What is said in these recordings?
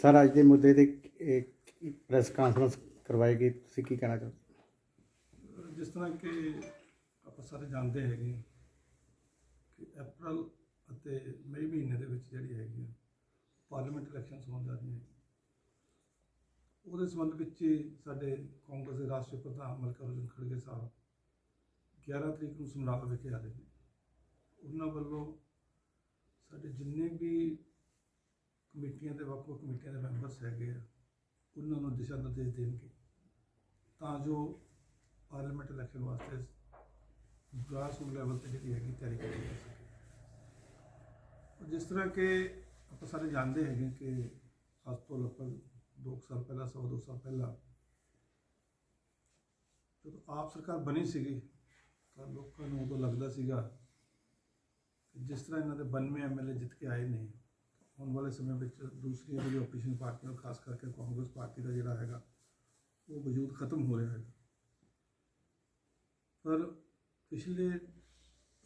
Sir ਅੱਜ ਦੇ ਮੁੱਦੇ ਤੇ ਪ੍ਰੈਸ ਕਾਨਫਰੰਸ ਕਰਵਾਈ ਗਈ, ਤੁਸੀਂ ਕੀ ਕਹਿਣਾ ਚਾਹੋਗੇ? ਜਿਸ ਤਰ੍ਹਾਂ ਕਿ ਆਪਾਂ ਸਾਰੇ ਜਾਣਦੇ ਹੈਗੇ ਕਿ ਅਪ੍ਰੈਲ ਅਤੇ ਮਈ ਮਹੀਨੇ ਦੇ ਵਿੱਚ ਜਿਹੜੀ ਹੈਗੀ ਆ ਪਾਰਲੀਮੈਂਟ ਇਲੈਕਸ਼ਨਸ ਹੋਣ ਜਾ ਰਹੀਆਂ ਉਹਦੇ ਸੰਬੰਧ ਵਿੱਚ ਸਾਡੇ ਕਾਂਗਰਸ ਦੇ ਰਾਸ਼ਟਰੀ ਪ੍ਰਧਾਨ ਮਲਕਾਰਜੁਨ ਖੜਗੇ ਸਾਹਿਬ 11 ਤਰੀਕ ਨੂੰ ਸਮਰਾਲਾ ਵਿਖੇ ਆ ਰਹੇ ਨੇ। ਉਹਨਾਂ ਵੱਲੋਂ ਸਾਡੇ ਜਿੰਨੇ ਵੀ ਕਮੇਟੀਆਂ ਦੇ ਵੱਖ ਵੱਖ ਕਮੇਟੀਆਂ ਦੇ ਮੈਂਬਰਸ ਹੈਗੇ ਆ, ਉਹਨਾਂ ਨੂੰ ਦਿਸ਼ਾ ਨਿਰਦੇਸ਼ ਦੇਣਗੇ। ਤਾਂ ਜੋ ਪਾਰਲੀਮੈਂਟ ਇਲੈਕਸ਼ਨ ਵਾਸਤੇ ਗ੍ਰਾਸ ਰੂਟ ਲੈਵਲ ਤੇ ਜਿਹੜੀ ਹੈਗੀ ਤਿਆਰੀ ਕੀਤੀ ਜਾ ਸਕੇ। ਜਿਸ ਤਰ੍ਹਾਂ ਕਿ ਆਪਾਂ ਸਾਰੇ ਜਾਣਦੇ ਹੈਗੇ ਕਿ ਅੱਜ ਤੋਂ ਲਗਭਗ 2 ਸਾਲ ਪਹਿਲਾਂ, ਸਵਾ ਦੋ ਸਾਲ ਪਹਿਲਾਂ ਜਦੋਂ ਆਪ ਸਰਕਾਰ ਬਣੀ ਸੀਗੀ, ਤਾਂ ਲੋਕਾਂ ਨੂੰ ਉਦੋਂ ਲੱਗਦਾ ਸੀਗਾ ਕਿ ਜਿਸ ਤਰ੍ਹਾਂ ਇਹਨਾਂ ਦੇ 92 ਐਮਐਲਏ ਜਿੱਤ ਕੇ ਆਏ ਨੇ ਆਉਣ ਵਾਲੇ ਸਮੇਂ ਵਿੱਚ ਦੂਸਰੀਆਂ ਜਿਹੜੀ ਆਪੋਜੀਸ਼ਨ ਪਾਰਟੀਆਂ ਖਾਸ ਕਰਕੇ ਕਾਂਗਰਸ ਪਾਰਟੀ ਦਾ ਜਿਹੜਾ ਹੈਗਾ ਉਹ ਵਜੂਦ ਖਤਮ ਹੋ ਰਿਹਾ ਹੈ ਪਰ ਪਿਛਲੇ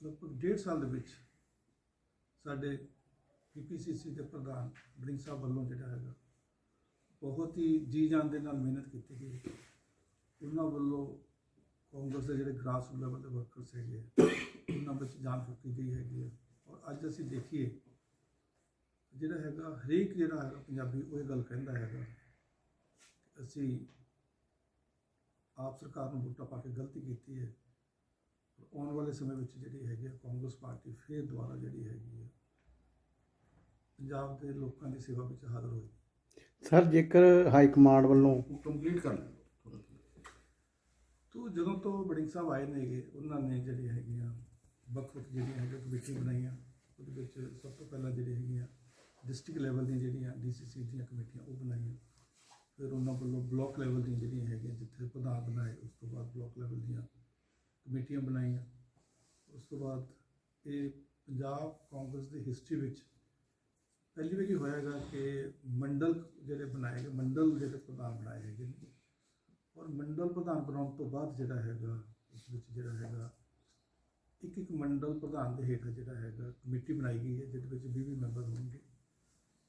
ਲਗਭਗ ਡੇਢ ਸਾਲ ਦੇ ਵਿੱਚ ਸਾਡੇ ਪੀਪੀਸੀਸੀ ਦੇ ਪ੍ਰਧਾਨ ਬਲਿੰਗ ਸਾਹਿਬ ਵੱਲੋਂ ਜਿਹੜਾ ਹੈਗਾ ਬਹੁਤ ਹੀ ਜੀ ਜਾਨ ਦੇ ਨਾਲ ਮਿਹਨਤ ਕੀਤੀ ਗਈ। ਉਹਨਾਂ ਵੱਲੋਂ ਕਾਂਗਰਸ ਦੇ ਜਿਹੜੇ ਗ੍ਰਾਸ ਲੈਵਲ ਦੇ ਵਰਕਰਸ ਹੈਗੇ ਆ, ਉਹਨਾਂ ਵਿੱਚ ਜਾਨ ਫੂਕੀ ਗਈ ਹੈਗੀ ਹੈ ਔਰ ਅੱਜ ਅਸੀਂ ਦੇਖੀਏ ਜਿਹੜਾ ਹੈਗਾ ਹਰੇਕ ਜਿਹੜਾ ਹੈਗਾ ਪੰਜਾਬੀ ਉਹ ਇਹ ਗੱਲ ਕਹਿੰਦਾ ਹੈਗਾ ਅਸੀਂ ਆਪ ਸਰਕਾਰ ਨੂੰ ਵੋਟਾਂ ਪਾ ਕੇ ਗਲਤੀ ਕੀਤੀ ਹੈ। ਆਉਣ ਵਾਲੇ ਸਮੇਂ ਵਿੱਚ ਜਿਹੜੀ ਹੈਗੀ ਹੈ ਕਾਂਗਰਸ ਪਾਰਟੀ ਫੇਰ ਦੁਬਾਰਾ ਜਿਹੜੀ ਹੈਗੀ ਹੈ ਪੰਜਾਬ ਦੇ ਲੋਕਾਂ ਦੀ ਸੇਵਾ ਵਿੱਚ ਹਾਜ਼ਰ ਹੋਈ ਸਰ ਜੇਕਰ ਹਾਈ ਕਮਾਂਡ ਵੱਲੋਂ ਕੰਪਲੀਟ ਕਰ ਲੈਂਦਾ ਤੋ ਜਦੋਂ ਤੋਂ ਬੜਿੰਗ ਸਾਹਿਬ ਆਏ ਨੇਗੇ ਉਹਨਾਂ ਨੇ ਜਿਹੜੀ ਹੈਗੀਆਂ ਵੱਖ ਵੱਖ ਜਿਹੜੀਆਂ ਹੈਗੀਆਂ ਕਮੇਟੀਆਂ ਬਣਾਈਆਂ ਉਹਦੇ ਵਿੱਚ ਸਭ ਤੋਂ ਪਹਿਲਾਂ ਜਿਹੜੀ ਹੈਗੀਆਂ ਡਿਸਟ੍ਰਿਕਟ ਲੈਵਲ ਦੀਆਂ ਜਿਹੜੀਆਂ ਡੀਸੀਸੀ ਦੀਆਂ ਕਮੇਟੀਆਂ ਉਹ ਬਣਾਈਆਂ। ਫਿਰ ਉਹਨਾਂ ਵੱਲੋਂ ਬਲਾਕ ਲੈਵਲ ਦੀਆਂ ਜਿਹੜੀਆਂ ਹੈਗੀਆਂ, ਜਿੱਥੇ ਪ੍ਰਧਾਨ ਬਣਾਏ, ਉਸ ਤੋਂ ਬਾਅਦ ਬਲਾਕ ਲੈਵਲ ਦੀਆਂ ਕਮੇਟੀਆਂ ਬਣਾਈਆਂ। ਉਸ ਤੋਂ ਬਾਅਦ ਇਹ ਪੰਜਾਬ ਕਾਂਗਰਸ ਦੀ ਹਿਸਟਰੀ ਵਿੱਚ ਪਹਿਲੀ ਵਾਰੀ ਹੋਇਆ ਹੈਗਾ ਕਿ ਮੰਡਲ ਜਿਹੜੇ ਬਣਾਏ ਗਏ, ਮੰਡਲ ਜਿਹੜੇ ਪ੍ਰਧਾਨ ਬਣਾਏ ਹੈਗੇ ਨੇ। ਔਰ ਮੰਡਲ ਪ੍ਰਧਾਨ ਬਣਾਉਣ ਤੋਂ ਬਾਅਦ ਜਿਹੜਾ ਹੈਗਾ, ਉਸ ਵਿੱਚ ਜਿਹੜਾ ਹੈਗਾ ਇੱਕ ਇੱਕ ਮੰਡਲ ਪ੍ਰਧਾਨ ਦੇ ਹੇਠ ਜਿਹੜਾ ਹੈਗਾ ਕਮੇਟੀ ਬਣਾਈ ਗਈ ਹੈ, ਜਿਹਦੇ ਵਿੱਚ 20 ਮੈਂਬਰ ਹੋਣਗੇ।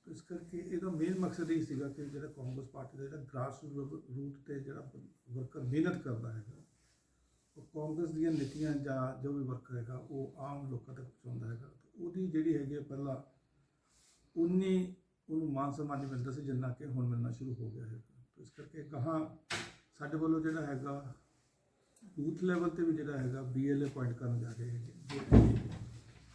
ਇਸ ਕਰਕੇ ਇਹਦਾ ਮੇਨ ਮਕਸਦ ਇਹ ਸੀਗਾ ਕਿ ਜਿਹੜਾ ਕਾਂਗਰਸ ਪਾਰਟੀ ਦਾ ਜਿਹੜਾ ਗ੍ਰਾਸ ਰੂਟ ਤੇ ਜਿਹੜਾ ਵਰਕਰ ਮਿਹਨਤ ਕਰਦਾ ਹੈਗਾ, ਉਹ ਕਾਂਗਰਸ ਦੀਆਂ ਨੀਤੀਆਂ ਜਾਂ ਜੋ ਵੀ ਵਰਕਰ ਹੈਗਾ, ਉਹ ਆਮ ਲੋਕਾਂ ਤੱਕ ਪਹੁੰਚਾਉਂਦਾ ਹੈਗਾ। ਉਹਦੀ ਜਿਹੜੀ ਹੈਗੀ ਹੈ ਪਹਿਲਾਂ ਉਨੀ ਉਹਨੂੰ ਮਾਨ ਸਨਮਾਨ ਨਹੀਂ ਮਿਲਦਾ ਸੀ, ਜਿੰਨਾ ਕਿ ਹੁਣ ਮਿਲਣਾ ਸ਼ੁਰੂ ਹੋ ਗਿਆ ਹੈ ਇਸ ਕਰਕੇ ਕਹਾਂ ਸਾਡੇ ਵੱਲੋਂ ਜਿਹੜਾ ਹੈਗਾ, ਬੂਥ ਲੈਵਲ ਤੇ ਵੀ ਜਿਹੜਾ ਹੈਗਾ ਬੀਐਲਏ ਪੁਆਇੰਟ ਕਰਨ ਜਾ ਰਹੇ ਹੈਗੇ।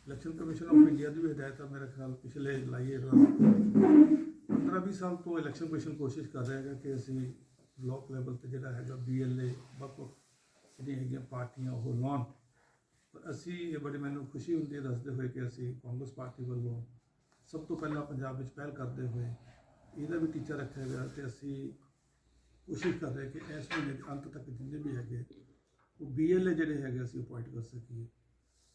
ਇਲੈਕਸ਼ਨ ਕਮਿਸ਼ਨ ਆਫ ਇੰਡੀਆ ਦੀ ਵੀ ਹਦਾਇਤ ਆ ਮੇਰੇ ਖਿਆਲ ਪਿਛਲੇ ਲਾਈਏ 15-20 ਸਾਲ ਤੋਂ ਇਲੈਕਸ਼ਨ ਕਮਿਸ਼ਨ ਕੋਸ਼ਿਸ਼ ਕਰ ਰਿਹਾ ਹੈਗਾ ਕਿ ਅਸੀਂ ਬਲਾਕ ਲੈਵਲ ਤੇ ਜਿਹੜਾ ਹੈਗਾ ਬੀਐਲਏ ਵੱਖ ਵੱਖ ਜਿਹੜੀਆਂ ਹੈਗੀਆਂ ਪਾਰਟੀਆਂ ਉਹ ਲਾਉਣ। ਪਰ ਅਸੀਂ ਇਹ ਬੜੀ ਮੈਨੂੰ ਖੁਸ਼ੀ ਹੁੰਦੀ ਹੈ ਦੱਸਦੇ ਹੋਏ ਕਿ ਅਸੀਂ ਕਾਂਗਰਸ ਪਾਰਟੀ ਵੱਲੋਂ ਸਭ ਤੋਂ ਪਹਿਲਾਂ ਪੰਜਾਬ ਵਿੱਚ ਪਹਿਲ ਕਰਦੇ ਹੋਏ ਇਹਦਾ ਵੀ ਟੀਚਾ ਰੱਖਿਆ ਗਿਆ ਤੇ ਅਸੀਂ ਕੋਸ਼ਿਸ਼ ਕਰ ਰਹੇ ਕਿ ਇਸ ਮਹੀਨੇ ਦੇ ਅੰਤ ਤੱਕ ਜਿੰਨੇ ਵੀ ਹੈਗੇ ਉਹ ਬੀਐਲਏ ਜਿਹੜੇ ਹੈਗੇ ਅਸੀਂ ਅਪਾਇੰਟ ਕਰ ਸਕੀਏ।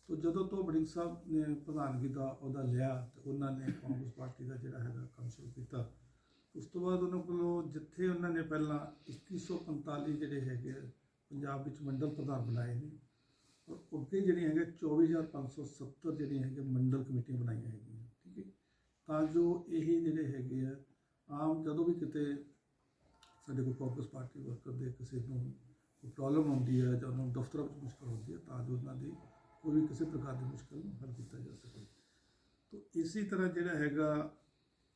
ਤੋ ਜਦੋਂ ਤੋਂ ਬੜਿੰਗ ਸਾਹਿਬ ਨੇ ਪ੍ਰਧਾਨਗੀ ਦਾ ਉਹਦਾ ਲਿਆ ਤੇ ਉਹਨਾਂ ਨੇ ਕਾਂਗਰਸ ਪਾਰਟੀ ਦਾ ਜਿਹੜਾ ਹੈਗਾ ਕੰਮ ਸ਼ੁਰੂ ਕੀਤਾ। ਉਸ ਤੋਂ ਬਾਅਦ ਉਹਨਾਂ ਕੋਲੋਂ ਜਿੱਥੇ ਉਹਨਾਂ ਨੇ ਪਹਿਲਾਂ 2145 ਜਿਹੜੇ ਹੈਗੇ ਆ, ਪੰਜਾਬ ਵਿੱਚ ਮੰਡਲ ਪ੍ਰਧਾਨ ਬਣਾਏ ਨੇ ਔਰ ਅੱਗੇ ਜਿਹੜੀਆਂ ਹੈਗੇ 24570 ਜਿਹੜੀਆਂ ਹੈਗੇ ਮੰਡਲ ਕਮੇਟੀਆਂ ਬਣਾਈਆਂ ਹੈਗੀਆਂ ਠੀਕ ਹੈ ਤਾਂ ਜੋ ਇਹ ਜਿਹੜੇ ਹੈਗੇ ਆ ਆਮ ਜਦੋਂ ਵੀ ਕਿਤੇ ਸਾਡੇ ਕੋਲ ਕਾਂਗਰਸ ਪਾਰਟੀ ਵਰਕਰ ਦੇ ਕਿਸੇ ਨੂੰ ਕੋਈ ਪ੍ਰੋਬਲਮ ਆਉਂਦੀ ਹੈ ਜਾਂ ਉਹਨਾਂ ਨੂੰ ਦਫ਼ਤਰਾਂ ਵਿੱਚ ਮੁਸ਼ਕਲ ਹੁੰਦੀ ਹੈ ਤਾਂ ਜੋ ਉਹਨਾਂ ਦੀ ਕੋਈ ਵੀ ਕਿਸੇ ਪ੍ਰਕਾਰ ਦੀ ਮੁਸ਼ਕਲ ਨੂੰ ਹੱਲ ਕੀਤਾ ਜਾ ਸਕੇ। ਤੋ ਇਸੇ ਤਰ੍ਹਾਂ ਜਿਹੜਾ ਹੈਗਾ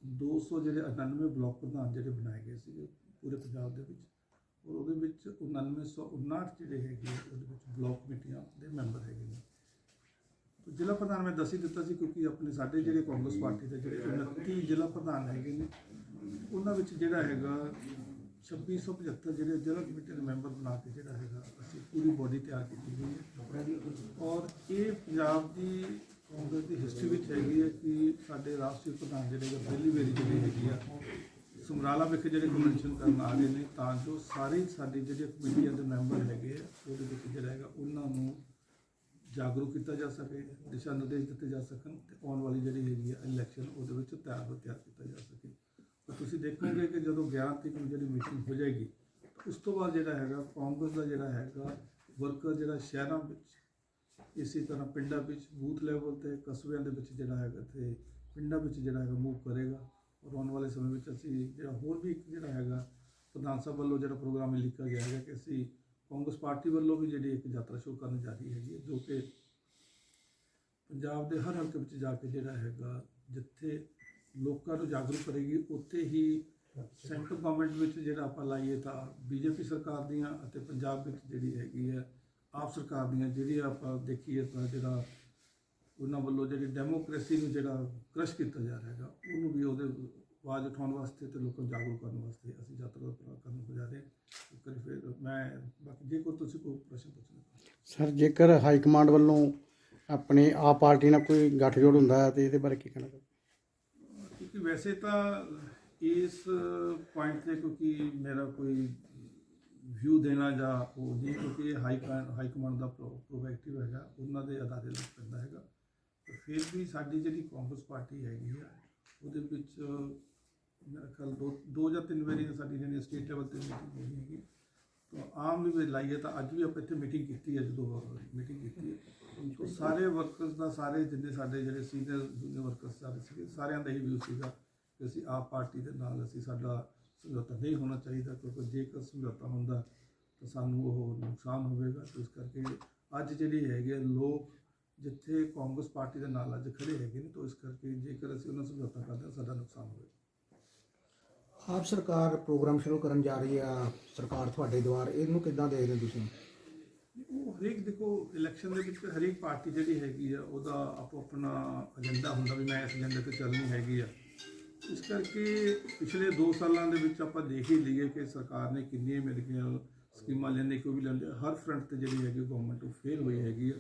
200 ਜਿਹੜੇ 99 ਬਲਾਕ ਪ੍ਰਧਾਨ ਜਿਹੜੇ ਬਣਾਏ ਗਏ ਸੀਗੇ ਪੂਰੇ ਪੰਜਾਬ ਦੇ ਵਿੱਚ, ਔਰ ਉਹਦੇ ਵਿੱਚ 9959 ਜਿਹੜੇ ਹੈਗੇ ਉਹਦੇ ਵਿੱਚ ਬਲਾਕ ਕਮੇਟੀਆਂ ਦੇ ਮੈਂਬਰ ਹੈਗੇ ਨੇ। ਤੋ ਜ਼ਿਲ੍ਹਾ ਪ੍ਰਧਾਨ ਮੈਂ ਦੱਸ ਹੀ ਦਿੱਤਾ ਸੀ ਕਿਉਂਕਿ ਆਪਣੇ ਸਾਡੇ ਜਿਹੜੇ ਕਾਂਗਰਸ ਪਾਰਟੀ ਦੇ ਜਿਹੜੇ 29 ਜ਼ਿਲ੍ਹਾ ਪ੍ਰਧਾਨ ਹੈਗੇ ਨੇ, ਉਹਨਾਂ ਵਿੱਚ ਜਿਹੜਾ ਹੈਗਾ 2675 ਜਿਹੜੇ ਜ਼ਿਲ੍ਹਾ ਕਮੇਟੀ ਦੇ ਮੈਂਬਰ ਬਣਾ ਕੇ ਜਿਹੜਾ ਹੈਗਾ ਅਸੀਂ ਪੂਰੀ ਬੋਡੀ ਤਿਆਰ ਕੀਤੀ ਗਈ ਹੈ। ਔਰ ਇਹ ਪੰਜਾਬ ਦੀ ਕਾਂਗਰਸ ਦੀ ਹਿਸਟਰੀ ਵਿੱਚ ਹੈਗੀ ਹੈ ਕਿ ਸਾਡੇ ਰਾਸ਼ਟਰੀ ਪ੍ਰਧਾਨ ਜਿਹੜੇ ਹੈਗੇ ਪਹਿਲੀ ਵਾਰੀ ਜਿਹੜੀ ਹੈਗੀ ਆ ਸਮਰਾਲਾ ਵਿਖੇ ਜਿਹੜੇ ਕਨਵੈਨਸ਼ਨ ਕਰਨ ਆ ਰਹੇ ਨੇ ਤਾਂ ਜੋ ਸਾਰੇ ਸਾਡੀ ਜਿਹੜੇ ਕਮੇਟੀਆਂ ਦੇ ਮੈਂਬਰ ਹੈਗੇ ਆ, ਉਹਦੇ ਵਿੱਚ ਜਿਹੜਾ ਹੈਗਾ ਉਹਨਾਂ ਨੂੰ ਜਾਗਰੂਕ ਕੀਤਾ ਜਾ ਸਕੇ ਦਿਸ਼ਾ ਨਿਰਦੇਸ਼ ਦਿੱਤੇ ਜਾ ਸਕਣ ਤੇ ਆਉਣ ਵਾਲੀ ਜਿਹੜੀ ਹੈਗੀ ਹੈ ਇਲੈਕਸ਼ਨ ਉਹਦੇ ਵਿੱਚ ਤਿਆਰ ਹੋ ਤਿਆਰ ਕੀਤਾ ਜਾ ਸਕੇ। ਤੁਸੀਂ ਦੇਖੋਗੇ ਕਿ ਜਦੋਂ 11 ਤਰੀਕ ਨੂੰ ਜਿਹੜੀ ਮੀਟਿੰਗ ਹੋ ਜਾਏਗੀ ਉਸ ਤੋਂ ਬਾਅਦ ਜਿਹੜਾ ਹੈਗਾ ਕਾਂਗਰਸ ਦਾ ਜਿਹੜਾ ਹੈਗਾ ਵਰਕਰ ਜਿਹੜਾ ਸ਼ਹਿਰਾਂ ਵਿੱਚ ਇਸੇ ਤਰ੍ਹਾਂ ਪਿੰਡਾਂ ਵਿੱਚ ਬੂਥ ਲੈਵਲ ਤੇ ਕਸਬਿਆਂ ਦੇ ਵਿੱਚ ਜਿਹੜਾ ਹੈਗਾ ਤੇ ਪਿੰਡਾਂ ਵਿੱਚ ਜਿਹੜਾ ਹੈਗਾ ਮੂਵ ਕਰੇਗਾ। ਔਰ ਆਉਣ ਵਾਲੇ ਸਮੇਂ ਵਿੱਚ ਅਸੀਂ ਜਿਹੜਾ ਹੋਰ ਵੀ ਇੱਕ ਜਿਹੜਾ ਹੈਗਾ ਪ੍ਰਧਾਨ ਸਾਹਿਬ ਵੱਲੋਂ ਜਿਹੜਾ ਪ੍ਰੋਗਰਾਮ ਇਹ ਲਿਖਿਆ ਗਿਆ ਹੈਗਾ ਕਿ ਅਸੀਂ ਕਾਂਗਰਸ ਪਾਰਟੀ ਵੱਲੋਂ ਵੀ ਜਿਹੜੀ ਇੱਕ ਯਾਤਰਾ ਸ਼ੁਰੂ ਕਰਨ ਜਾ ਰਹੀ ਹੈਗੀ ਹੈ, ਜੋ ਕਿ ਪੰਜਾਬ ਦੇ ਹਰ ਹਲਕੇ ਵਿੱਚ ਜਾ ਕੇ ਜਿਹੜਾ ਹੈਗਾ ਜਿੱਥੇ ਲੋਕਾਂ ਨੂੰ ਜਾਗਰੂਕ ਕਰੇਗੀ, ਉੱਥੇ ਹੀ ਸੈਂਟਰ ਗਵਰਨਮੈਂਟ ਵਿੱਚ ਜਿਹੜਾ ਆਪਾਂ ਲਾਈਏ ਤਾਂ ਬੀਜੇਪੀ ਸਰਕਾਰ ਦੀਆਂ ਅਤੇ ਪੰਜਾਬ ਵਿੱਚ ਜਿਹੜੀ ਹੈਗੀ ਹੈ, ਆਪ ਸਰਕਾਰ ਦੀਆਂ ਜਿਹੜੀ ਆਪਾਂ ਦੇਖੀਏ ਤਾਂ ਜਿਹੜਾ ਉਹਨਾਂ ਵੱਲੋਂ ਜਿਹੜੀ ਡੈਮੋਕ੍ਰੇਸੀ ਨੂੰ ਜਿਹੜਾ ਕ੍ਰਸ਼ ਕੀਤਾ ਜਾ ਰਿਹਾ ਹੈਗਾ, ਉਹਨੂੰ ਵੀ ਉਹਦੇ ਆਵਾਜ਼ ਉਠਾਉਣ ਵਾਸਤੇ ਤੇ ਲੋਕਾਂ ਨੂੰ ਜਾਗਰੂਕ ਕਰਨ ਵਾਸਤੇ ਅਸੀਂ ਯਾਤਰਾ ਦਾ ਕਰਨ ਨੂੰ ਜਾ ਰਹੇ ਫਿਰ ਮੈਂ ਬਾਕੀ ਜੇ ਕੋਈ ਤੁਸੀਂ ਕੋਈ ਪ੍ਰਸ਼ਨ ਪੁੱਛਣਾ ਸਰ, ਜੇਕਰ ਹਾਈ ਕਮਾਂਡ ਵੱਲੋਂ ਆਪਣੇ ਆਪ ਪਾਰਟੀ ਨਾਲ ਕੋਈ ਗੱਠਜੋੜ ਹੁੰਦਾ ਹੈ, ਤੇ ਇਹਦੇ ਬਾਰੇ ਕੀ ਕਹਿਣਾ ਚਾਹੁੰਦੇ ਵੈਸੇ ਤਾਂ ਇਸ ਪੁਆਇੰਟ ਤੇ ਕਿਉਂਕਿ ਮੇਰਾ ਕੋਈ ਵਿਊ ਦੇਣਾ ਜਾਂ ਉਹ ਨਹੀਂ, ਕਿਉਂਕਿ ਹਾਈ ਕਮਾਂਡ ਹਾਈ ਕਮਾਂਡ ਦਾ ਪ੍ਰੋਵੈਕਟਿਵ ਹੈਗਾ, ਉਹਨਾਂ ਦੇ ਅਦਾਰੇ ਵਿੱਚ ਪੈਂਦਾ ਹੈਗਾ। ਪਰ ਫਿਰ ਵੀ ਸਾਡੀ ਜਿਹੜੀ ਕਾਂਗਰਸ ਪਾਰਟੀ ਹੈਗੀ ਆ, ਉਹਦੇ ਵਿੱਚ, ਮੇਰਾ ਖਿਆਲ ਦੋ ਦੋ ਜਾਂ ਤਿੰਨ ਵਾਰੀ ਸਾਡੀ ਜਿਹੜੀ ਸਟੇਟ ਲੈਵਲ ਤੇ ਮੀਟਿੰਗ ਹੋਈ ਹੈਗੀ। ਆਮ ਵੀ ਲਾਈਏ ਤਾਂ ਅੱਜ ਵੀ ਆਪਾਂ ਇੱਥੇ ਮੀਟਿੰਗ ਕੀਤੀ ਹੈ ਜਦੋਂ ਮੀਟਿੰਗ ਕੀਤੀ ਹੈ। ਤਾਂ ਸਾਰੇ ਵਰਕਰਸ ਦਾ ਸਾਰੇ ਜਿੰਨੇ ਸਾਡੇ ਜਿਹੜੇ ਸੀਨੀਅਰ ਜੂਨੀਅਰ ਵਰਕਰਸ ਸਾਰੇ ਸੀਗੇ, ਸਾਰਿਆਂ ਦਾ ਹੀ ਵਿਊ ਸੀਗਾ ਕਿ ਅਸੀਂ ਆਪ ਪਾਰਟੀ ਦੇ ਨਾਲ ਅਸੀਂ ਸਾਡਾ ਸਮਝੌਤਾ ਨਹੀਂ ਹੋਣਾ ਚਾਹੀਦਾ ਕਿਉਂਕਿ ਜੇਕਰ ਸਮਝੌਤਾ ਹੁੰਦਾ ਤਾਂ ਸਾਨੂੰ ਉਹ ਨੁਕਸਾਨ ਹੋਵੇਗਾ। ਤੇ ਇਸ ਕਰਕੇ ਅੱਜ ਜਿਹੜੀ ਹੈਗੇ ਆ ਲੋਕ ਜਿੱਥੇ ਕਾਂਗਰਸ ਪਾਰਟੀ ਦੇ ਨਾਲ ਅੱਜ ਖੜੇ ਹੈਗੇ ਨੇ, ਤਾਂ ਇਸ ਕਰਕੇ ਜੇਕਰ ਅਸੀਂ ਉਹਨਾਂ ਸਮਝੌਤਾ ਕਰਦੇ ਹਾਂ, ਸਾਡਾ ਨੁਕਸਾਨ ਹੋਵੇਗਾ। ਆਪ ਸਰਕਾਰ ਪ੍ਰੋਗਰਾਮ ਸ਼ੁਰੂ ਕਰਨ ਜਾ ਰਹੀ ਆ, ਸਰਕਾਰ ਤੁਹਾਡੇ ਦੁਆਰ ਇਹਨੂੰ ਕਿੱਦਾਂ ਦੇਖਦੇ ਹੋ ਤੁਸੀਂ? ਉਹ ਹਰੇਕ ਦੇਖੋ ਇਲੈਕਸ਼ਨ ਦੇ ਵਿੱਚ ਹਰੇਕ ਪਾਰਟੀ ਜਿਹੜੀ ਹੈਗੀ ਆ, ਉਹਦਾ ਆਪੋ ਆਪਣਾ ਏਜੰਡਾ ਹੁੰਦਾ ਵੀ ਮੈਂ ਇਸ ਏਜੰਡੇ ਤੇ ਚੱਲਣੀ ਹੈਗੀ ਆ। ਇਸ ਕਰਕੇ ਪਿਛਲੇ 2 ਸਾਲਾਂ ਦੇ ਵਿੱਚ ਆਪਾਂ ਦੇਖ ਹੀ ਲਈਏ ਕਿ ਸਰਕਾਰ ਨੇ ਕਿੰਨੀਆਂ ਮੇਰੇ ਖਿਆਲ ਸਕੀਮਾਂ ਲੈਣੇ ਕੋਈ ਵੀ ਲੈਂਦੇ ਹਰ ਫਰੰਟ ਤੇ ਜਿਹੜੀ ਹੈਗੀ ਗਵਰਨਮੈਂਟ ਉਹ ਫੇਲ ਹੋਈ ਹੈਗੀ ਆ।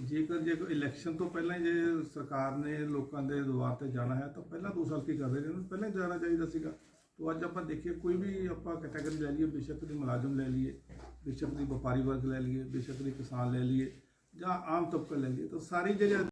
ਜੇਕਰ ਜੇ ਕੋਈ ਇਲੈਕਸ਼ਨ ਤੋਂ ਪਹਿਲਾਂ ਜੇ ਸਰਕਾਰ ਨੇ ਲੋਕਾਂ ਦੇ ਦੁਆਰ ਤੇ ਜਾਣਾ ਹੈ, ਤਾਂ ਪਹਿਲਾਂ 2 ਸਾਲ ਕੀ ਕਰਦੇ ਨੇ? ਪਹਿਲਾਂ ਜਾਣਾ ਚਾਹੀਦਾ ਸੀਗਾ। ਤੋ ਅੱਜ ਆਪਾਂ ਦੇਖੀਏ ਕੋਈ ਵੀ ਆਪਾਂ ਕੈਟਾਗਰੀ ਲੈ ਲਈਏ, ਬੇਸ਼ੱਕ ਦੀ ਮੁਲਾਜ਼ਮ ਲੈ ਲਈਏ, ਬੇਸ਼ੱਕ ਦੀ ਵਪਾਰੀ ਵਰਗ ਲੈ ਲਈਏ, ਬੇਸ਼ੱਕ ਦੀ ਕਿਸਾਨ ਲੈ ਲਈਏ ਜਾਂ ਆਮ ਤਬਕਾ ਲੈ ਲਈਏ, ਤਾਂ ਸਾਰੀ ਜਿਹੜੇ